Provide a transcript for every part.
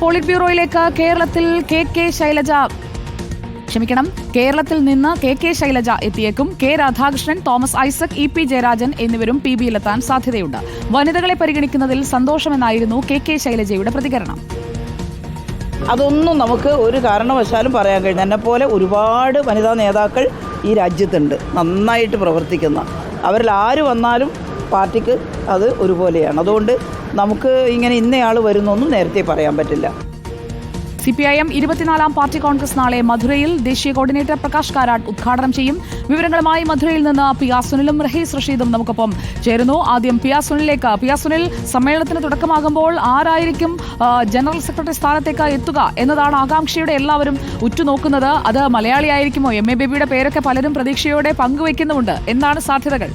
Polit ബ്യൂറോയിലേക്ക് കേരളത്തിൽ K K Shailaja. ക്ഷമിക്കണം കേരളത്തിൽ നിന്ന് K K Shailaja എത്തിയേക്കും K Radhakrishnan Thomas Isaac E P Jayarajan എന്നിവരും പി ബിയിലെത്താൻ സാധ്യതയുണ്ട്. വനിതകളെ പരിഗണിക്കുന്നതിൽ സന്തോഷമെന്നായിരുന്നു കെ കെ ശൈലജയുടെ പ്രതികരണം. അതൊന്നും നമുക്ക് ഒരു കാരണവശാലും പറയാൻ കഴിയില്ല എന്നെ പോലെ ഒരുപാട് വനിതാ നേതാക്കൾ ഈ രാജ്യത്തുണ്ട്. നന്നായിട്ട് പ്രവർത്തിക്കുന്ന. അവരിൽ ആര് വന്നാലും പാർട്ടിക്ക് അത് ഒരുപോലെയാണ്. അതുകൊണ്ട് നമുക്ക് ഇങ്ങനെ ഇന്നയാൾ വരുന്നൊന്നും നേരത്തെ പറയാൻ പറ്റില്ല. സി പി ഐ എം ഇരുപത്തിനാലാം പാർട്ടി കോൺഗ്രസ് നാളെ മധുരയിൽ ദേശീയ കോർഡിനേറ്റർ പ്രകാശ് കാരാട്ട് ഉദ്ഘാടനം ചെയ്യും. വിവരങ്ങളുമായി മധുരയിൽ നിന്ന് പി ആർ സുനിലും റഹീസ് റഷീദും നമുക്കൊപ്പം ചേരുന്നു. ആദ്യം പി ആർ സുനിലേക്ക് പി ആർ സുനിൽ സമ്മേളനത്തിന് തുടക്കമാകുമ്പോൾ ആരായിരിക്കും ജനറൽ സെക്രട്ടറി സ്ഥാനത്തേക്ക് എത്തുക എന്നതാണ് ആകാംക്ഷയുടെ എല്ലാവരും ഉറ്റുനോക്കുന്നത്. അത് മലയാളിയായിരിക്കുമോ? എം എ ബേബിയുടെ പേരൊക്കെ പലരും പ്രതീക്ഷയോടെ പങ്കുവയ്ക്കുന്നുമുണ്ട്. എന്താണ് സാധ്യതകൾ?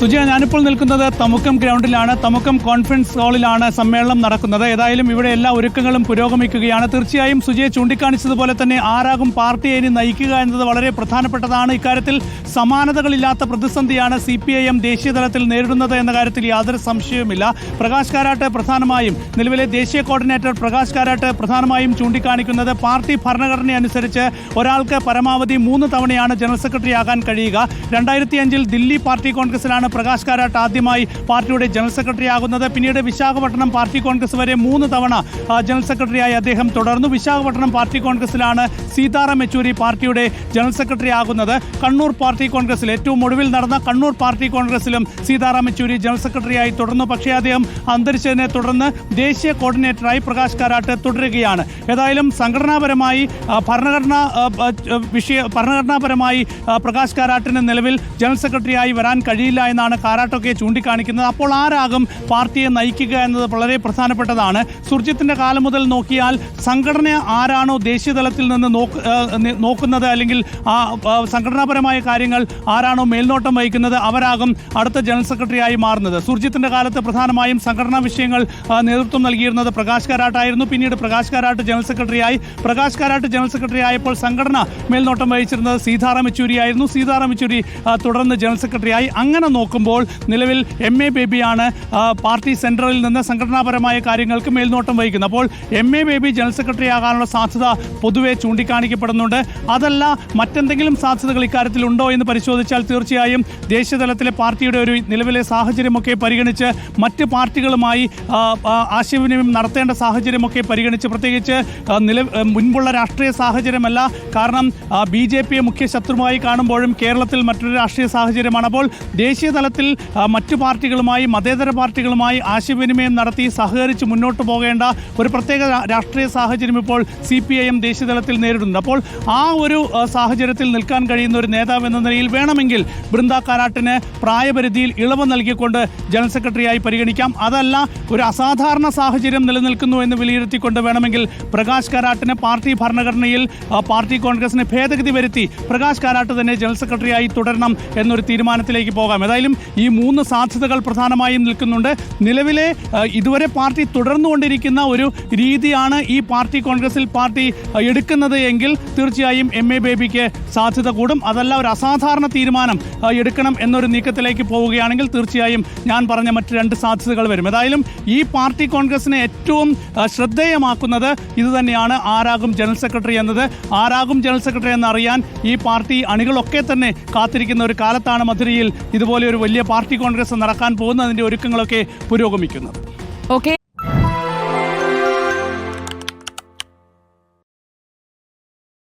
സുജയ ഞാനിപ്പോൾ നിൽക്കുന്നത് തമുക്കം ഗ്രൗണ്ടിലാണ്. തമുക്കം കോൺഫറൻസ് ഹാളിലാണ് സമ്മേളനം നടക്കുന്നത്. ഏതായാലും ഇവിടെ എല്ലാ ഒരുക്കങ്ങളും പുരോഗമിക്കുകയാണ്. തീർച്ചയായും സുജയ ചൂണ്ടിക്കാണിച്ചതുപോലെ തന്നെ ആരാകും പാർട്ടിയെ ഇനി നയിക്കുക എന്നത് വളരെ പ്രധാനപ്പെട്ടതാണ്. ഇക്കാര്യത്തിൽ സമാനതകളില്ലാത്ത പ്രതിസന്ധിയാണ് സി പി ഐ എം ദേശീയ തലത്തിൽ നേരിടുന്നത് എന്ന കാര്യത്തിൽ യാതൊരു സംശയവുമില്ല. പ്രകാശ് കാരാട്ട് പ്രധാനമായും നിലവിലെ ദേശീയ കോർഡിനേറ്റർ പ്രകാശ് കാരാട്ട് പ്രധാനമായും ചൂണ്ടിക്കാണിക്കുന്നത് പാർട്ടി ഭരണഘടന അനുസരിച്ച് ഒരാൾക്ക് പരമാവധി മൂന്ന് തവണയാണ് ജനറൽ സെക്രട്ടറി ആകാൻ കഴിയുക. രണ്ടായിരത്തി അഞ്ചിൽ ദില്ലി പാർട്ടി കോൺഗ്രസിലാണ് പ്രകാശ് കാരാട്ട് ആദ്യമായി പാർട്ടിയുടെ ജനറൽ സെക്രട്ടറി ആകുന്നത്. പിന്നീട് വിശാഖപട്ടണം പാർട്ടി കോൺഗ്രസ് വരെ മൂന്ന് തവണ ജനറൽ സെക്രട്ടറിയായി അദ്ദേഹം തുടർന്നു. വിശാഖപട്ടണം പാർട്ടി കോൺഗ്രസിലാണ് സീതാറാം യെച്ചൂരി പാർട്ടിയുടെ ജനറൽ സെക്രട്ടറി ആകുന്നത്. കണ്ണൂർ പാർട്ടി കോൺഗ്രസിൽ ഏറ്റവും ഒടുവിൽ നടന്ന കണ്ണൂർ പാർട്ടി കോൺഗ്രസിലും സീതാറാം യെച്ചൂരി ജനറൽ സെക്രട്ടറിയായി തുടർന്നു. പക്ഷേ അദ്ദേഹം അന്തരിച്ചതിനെ തുടർന്ന് ദേശീയ കോർഡിനേറ്ററായി പ്രകാശ് കാരാട്ട് തുടരുകയാണ്. ഏതായാലും സംഘടനാപരമായി ഭരണഘടനാ വിഷയ ഭരണഘടനാപരമായി പ്രകാശ് കാരാട്ടിന് നിലവിൽ ജനറൽ സെക്രട്ടറിയായി വരാൻ കഴിയില്ല എന്നാണ് കാരാട്ടൊക്കെ ചൂണ്ടിക്കാണിക്കുന്നത്. അപ്പോൾ ആരാകും പാർട്ടിയെ നയിക്കുക എന്നത് വളരെ പ്രധാനപ്പെട്ടതാണ്. സുർജിത്തിന്റെ കാലം മുതൽ നോക്കിയാൽ സംഘടന ആരാണോ ദേശീയ തലത്തിൽ നിന്ന് നോക്ക് നോക്കുന്നത് അല്ലെങ്കിൽ ആ സംഘടനാപരമായ കാര്യങ്ങൾ ആരാണോ മേൽനോട്ടം വഹിക്കുന്നത് അവരാകും അടുത്ത ജനറൽ സെക്രട്ടറിയായി മാറുന്നത്. സുർജിത്തിന്റെ കാലത്ത് പ്രധാനമായും സംഘടനാ വിഷയങ്ങൾ നേതൃത്വം നൽകിയിരുന്നത് പ്രകാശ് കാരാട്ടായിരുന്നു. പിന്നീട് പ്രകാശ് കാരാട്ട് ജനറൽ സെക്രട്ടറിയായി. പ്രകാശ് കാരാട്ട് ജനറൽ സെക്രട്ടറി ആയപ്പോൾ സംഘടന മേൽനോട്ടം വഹിച്ചിരുന്നത് സീതാറാം യെച്ചൂരി ആയിരുന്നു സീതാറാം യെച്ചൂരി തുടർന്ന് ജനറൽ സെക്രട്ടറിയായി. അങ്ങനെ നോക്കുമ്പോൾ നിലവിൽ എം എ ബേബിയാണ് പാർട്ടി സെൻട്രലിൽ നിന്ന് സംഘടനാപരമായ കാര്യങ്ങൾക്ക് മേൽനോട്ടം വഹിക്കുന്നത്. അപ്പോൾ M A Baby general secretary ആകാനുള്ള സാധ്യത പൊതുവെ ചൂണ്ടിക്കാണിക്കപ്പെടുന്നുണ്ട്. അതല്ല മറ്റെന്തെങ്കിലും സാധ്യതകൾ ഇക്കാര്യത്തിൽ ഉണ്ടോ എന്ന് പരിശോധിച്ചാൽ തീർച്ചയായും ദേശീയതലത്തിലെ പാർട്ടിയുടെ ഒരു നിലവിലെ സാഹചര്യമൊക്കെ പരിഗണിച്ച് മറ്റ് പാർട്ടികളുമായി ആശയവിനിമയം നടത്തേണ്ട സാഹചര്യമൊക്കെ പരിഗണിച്ച് പ്രത്യേകിച്ച് നില മുൻപുള്ള രാഷ്ട്രീയ സാഹചര്യമല്ല. കാരണം ബി ജെ പിയെ മുഖ്യ ശത്രുവായി കാണുമ്പോഴും കേരളത്തിൽ മറ്റൊരു രാഷ്ട്രീയ സാഹചര്യമാണ്. അപ്പോൾ ദേശീയ തലത്തിൽ മറ്റു പാർട്ടികളുമായി മതേതര പാർട്ടികളുമായി ആശയവിനിമയം നടത്തി സഹകരിച്ച് മുന്നോട്ട് പോകേണ്ട ഒരു പ്രത്യേക രാഷ്ട്രീയ സാഹചര്യം ഇപ്പോൾ സി പി ഐ എം ദേശീയ തലത്തിൽ നേരിടുന്നുണ്ട്. അപ്പോൾ ആ ഒരു സാഹചര്യത്തിൽ നിൽക്കാൻ കഴിയുന്ന ഒരു നേതാവ് എന്ന നിലയിൽ വേണമെങ്കിൽ ബൃന്ദ കാരാട്ടിന് പ്രായപരിധിയിൽ ഇളവ് നൽകിക്കൊണ്ട് ജനറൽ സെക്രട്ടറിയായി പരിഗണിക്കാം. അതല്ല ഒരു അസാധാരണ സാഹചര്യം നിലനിൽക്കുന്നു എന്ന് വിലയിരുത്തിക്കൊണ്ട് വേണമെങ്കിൽ പ്രകാശ് കാരാട്ടിന് പാർട്ടി ഭരണഘടനയിൽ പാർട്ടി കോൺഗ്രസിന് ഭേദഗതി വരുത്തി പ്രകാശ് കാരാട്ട് തന്നെ ജനറൽ സെക്രട്ടറിയായി തുടരണം എന്നൊരു തീരുമാനത്തിലേക്ക് പോകാം. ഏതായാലും ഈ മൂന്ന് സാധ്യതകൾ പ്രധാനമായും നിൽക്കുന്നുണ്ട്. നിലവിലെ ഇതുവരെ പാർട്ടി തുടർന്നുകൊണ്ടിരിക്കുന്ന ഒരു രീതിയാണ് ഈ പാർട്ടി കോൺഗ്രസിൽ പാർട്ടി എടുക്കുന്നത് എങ്കിൽ തീർച്ചയായും എം എ ബേബിക്ക് സാധ്യത കൂടും. അതല്ല ഒരു അസാധാരണ തീരുമാനം എടുക്കണം എന്നൊരു നീക്കത്തിലേക്ക് പോവുകയാണെങ്കിൽ തീർച്ചയായും ഞാൻ പറഞ്ഞ മറ്റ് രണ്ട് സാധ്യതകൾ വരും. ഏതായാലും ഈ പാർട്ടി കോൺഗ്രസിനെ ഏറ്റവും ശ്രദ്ധേയമാക്കുന്നത് ഇത് തന്നെയാണ് ആരാകും ജനറൽ സെക്രട്ടറി എന്നത്. ആരാകും ജനറൽ സെക്രട്ടറി എന്നറിയാൻ ഈ പാർട്ടി അണികളൊക്കെ തന്നെ കാത്തിരിക്കുന്ന ഒരു കാലത്താണ് മധുരയിൽ ഇതുപോലെ ഒരു വലിയ പാർട്ടി കോൺഗ്രസ് നടക്കാൻ പോകുന്നതിന്റെ ഒരുക്കങ്ങളൊക്കെ പുരോഗമിക്കുന്നത് ഓക്കെ